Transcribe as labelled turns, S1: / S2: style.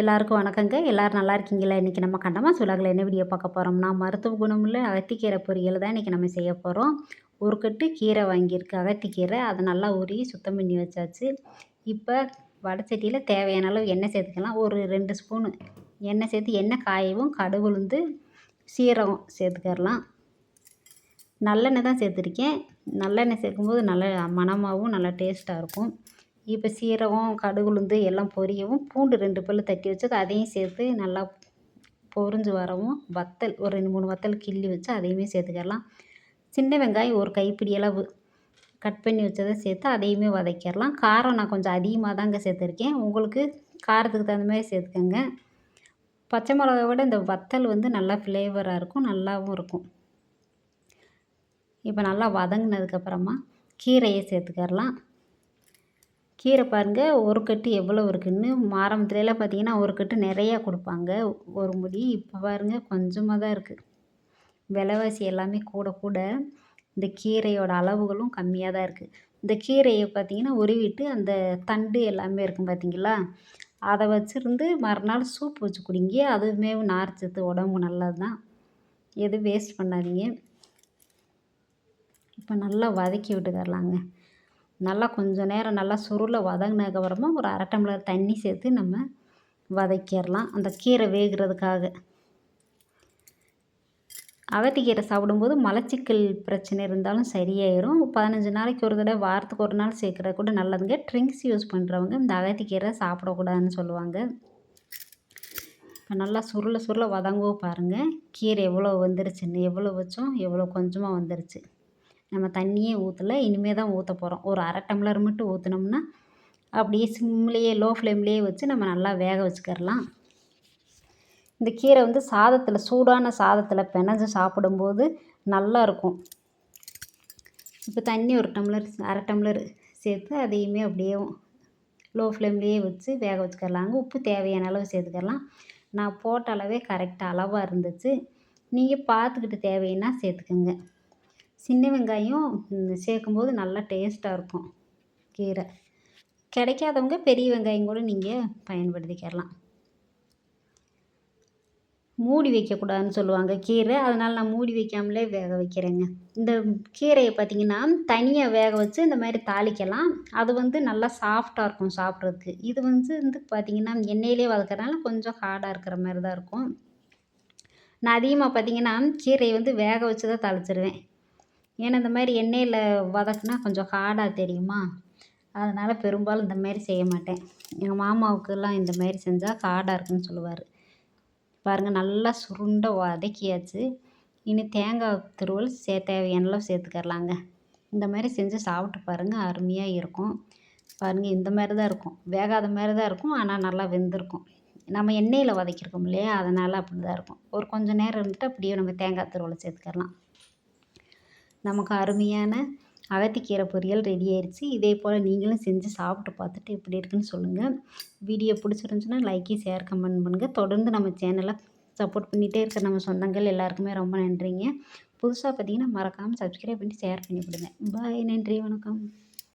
S1: எல்லாருக்கும் வணக்கங்க. எல்லோரும் நல்லா இருக்கீங்களா? இன்றைக்கி நம்ம கண்டமாக சுலகில் என்ன வீடியோ பார்க்க போகிறோம்னா மருத்துவ குணமுள்ள அகத்திக்கீரை பொரியல் தான் இன்றைக்கி நம்ம செய்ய போகிறோம் ஒரு கட்டு கீரை வாங்கியிருக்கு அகத்திக்கீரை. அதை நல்லா உருகி சுத்தம் பண்ணி வச்சாச்சு. இப்போ வடச்சட்டியில் தேவையான அளவு எண்ணெய் சேர்த்துக்கலாம். ஒரு ரெண்டு ஸ்பூனு எண்ணெய் சேர்த்து எண்ணெய் காயவும் கடுகுலுந்து சீரகம் சேர்த்துக்கரலாம் நல்லெண்ணெய் தான் சேர்த்துருக்கேன். நல்லெண்ணெய் சேர்க்கும்போது நல்ல மணமாகவும் நல்லா டேஸ்ட்டாக இருக்கும். இப்போ சீரகம் கடுகு உளுந்து எல்லாம் பொரியவும் பூண்டு ரெண்டு பல் தட்டி வச்சு அதையும் சேர்த்து நல்லா பொரிஞ்சு வரவும் வத்தல் ஒரு ரெண்டு மூணு வத்தல் கிள்ளி வச்சு அதையுமே சேர்த்துக்கலாம் சின்ன வெங்காயம் ஒரு கைப்பிடி அளவு கட் பண்ணி வச்சதை சேர்த்து அதையுமே வதக்கிடலாம். காரம் நான் கொஞ்சம் அதிகமாக தாங்க சேர்த்துருக்கேன். உங்களுக்கு காரத்துக்கு தகுந்த மாதிரி சேர்த்துக்கோங்க. பச்சை மிளகா விட இந்த வத்தல் வந்து நல்லா ஃப்ளேவராக இருக்கும் நல்லாவும் இருக்கும். இப்போ நல்லா வதங்கினதுக்கப்புறமா கீரையை சேர்த்துக்கரலாம் கீரை பாருங்கள் ஒரு கட்டு எவ்வளோ இருக்குதுன்னு ஆரம்பத்துலலாம் பார்த்திங்கன்னா ஒரு கட்டு நிறையா கொடுப்பாங்க. ஒரு முடி இப்போ பாருங்கள் கொஞ்சமாக தான் இருக்குது விலைவாசி எல்லாமே கூட கூட இந்த கீரையோட அளவுகளும் கம்மியாக தான் இருக்குது இந்த கீரையை பார்த்திங்கன்னா உருவிட்டு அந்த தண்டு எல்லாமே இருக்கும் பார்த்திங்களா அதை வச்சுருந்து மறுநாள் சூப் வச்சு குடிங்க. அதுவுமே நார்ச்சத்து உடம்பு நல்லது தான் எதுவும் வேஸ்ட் பண்ணாதீங்க. இப்போ நல்லா வதக்கி விட்டுக்கரலாங்க நல்லா கொஞ்சம் நேரம் நல்லா சுருளை வதங்கினதுக்கப்புறமா ஒரு அரை டம்ளர் தண்ணி சேர்த்து நம்ம வதக்கிடலாம். அந்த கீரை வேகிறதுக்காக. அகத்திக்கீரை சாப்பிடும்போது மலச்சிக்கல் பிரச்சனை இருந்தாலும் சரியாயிரும். பதினஞ்சு நாளைக்கு ஒரு தடவை வாரத்துக்கு ஒரு நாள் சேர்க்குறது கூட நல்லதுங்க. ட்ரிங்க்ஸ் யூஸ் பண்ணுறவங்க இந்த அகத்திக்கீரை சாப்பிடக்கூடாதுன்னு சொல்லுவாங்க. இப்போ நல்லா சுருள சுருள வதங்கவும் பாருங்கள் கீரை எவ்வளோ வந்துருச்சுன்னு எவ்வளோ வச்சோம் எவ்வளோ கொஞ்சமாக வந்துருச்சு. நம்ம தண்ணியே ஊற்றல இனிமேல் தான் ஊற்ற போகிறோம் ஒரு அரை டம்ளர் மட்டும் ஊற்றினோம்னா அப்படியே சிம்லேயே லோ ஃப்ளேம்லேயே வச்சு நம்ம நல்லா வேக வச்சுக்கிறலாம். இந்த கீரை வந்து சாதத்தில் சூடான சாதத்தில் பிணைஞ்சு சாப்பிடும்போது நல்லா இருக்கும். இப்போ தண்ணி ஒரு டம்ளர் அரை டம்ளர் சேர்த்து அதையுமே அப்படியே லோ ஃப்ளேம்லேயே வச்சு வேக வச்சுக்கரலாங்க உப்பு தேவையான அளவு சேர்த்துக்கலாம். நான் போட்ட அளவே கரெக்டாக அளவாக இருந்துச்சு. நீங்கள் பார்த்துக்கிட்டு தேவைன்னா சேர்த்துக்கோங்க. சின்ன வெங்காயம் சேர்க்கும்போது நல்லா டேஸ்ட்டாக இருக்கும் கீரை. கிடைக்காதவங்க பெரிய வெங்காயம் கூட நீங்கள் பயன்படுத்திக்கிறலாம் மூடி வைக்கக்கூடாதுன்னு சொல்லுவாங்க கீரை. அதனால் நான் மூடி வைக்காமலே வேக வைக்கிறேங்க. இந்த கீரையை பார்த்திங்கன்னா தனியாக வேக வச்சு இந்த மாதிரி தாளிக்கலாம். அது வந்து நல்லா சாஃப்டாக இருக்கும் சாப்பிட்றதுக்கு. இது வந்து வந்து பார்த்திங்கன்னா எண்ணெயிலே வதக்கிறனால கொஞ்சம் ஹார்டாக இருக்கிற மாதிரி தான் இருக்கும். நான் அதிகமாக பார்த்திங்கன்னா கீரையை வந்து வேக வச்சு தான் தாளிச்சிருவேன். ஏன்னா இந்த மாதிரி எண்ணெயில் வதக்குனா கொஞ்சம் ஹார்டாக தெரியுமா? அதனால் பெரும்பாலும் இந்த மாதிரி செய்ய மாட்டேன். எங்கள் மாமாவுக்கெல்லாம் இந்த மாதிரி செஞ்சால் ஹார்டாக இருக்குன்னு சொல்லுவார். பாருங்கள் நல்லா சுருண்டை வதக்கியாச்சு. இனி தேங்காய் துருவல் சே தேவையான அளவு சேர்த்துக்கரலாங்க இந்த மாதிரி செஞ்சு சாப்பிட்டு பாருங்கள் அருமையாக இருக்கும். பாருங்கள் இந்த மாதிரி தான் இருக்கும். வேகாத மாதிரி தான் இருக்கும் ஆனால் நல்லா வெந்திருக்கும். நம்ம எண்ணெயில் வதக்கியிருக்கோம் இல்லையா? அதனால் அப்படி தான் இருக்கும். ஒரு கொஞ்சம் நேரம் இருந்துட்டு அப்படியே நம்ம தேங்காய் துருவலை சேர்த்துக்கரலாம் நமக்கு அருமையான அகத்திக்கீரை பொரியல் ரெடி ஆயிடுச்சு இதே போல் நீங்களும் செஞ்சு சாப்பிட்டு பார்த்துட்டு எப்படி இருக்குன்னு சொல்லுங்கள் வீடியோ பிடிச்சிருந்துச்சுன்னா லைக்கி ஷேர் கமெண்ட் பண்ணுங்கள் தொடர்ந்து நம்ம சேனலை சப்போர்ட் பண்ணிகிட்டே இருக்க நம்ம சொந்தங்கள் எல்லாருக்குமே ரொம்ப நன்றிங்க. புதுசாக பார்த்தீங்கன்னா மறக்காமல் சப்ஸ்கிரைப் பண்ணி ஷேர் பண்ணி கொடுங்க. பாய் நன்றி வணக்கம்.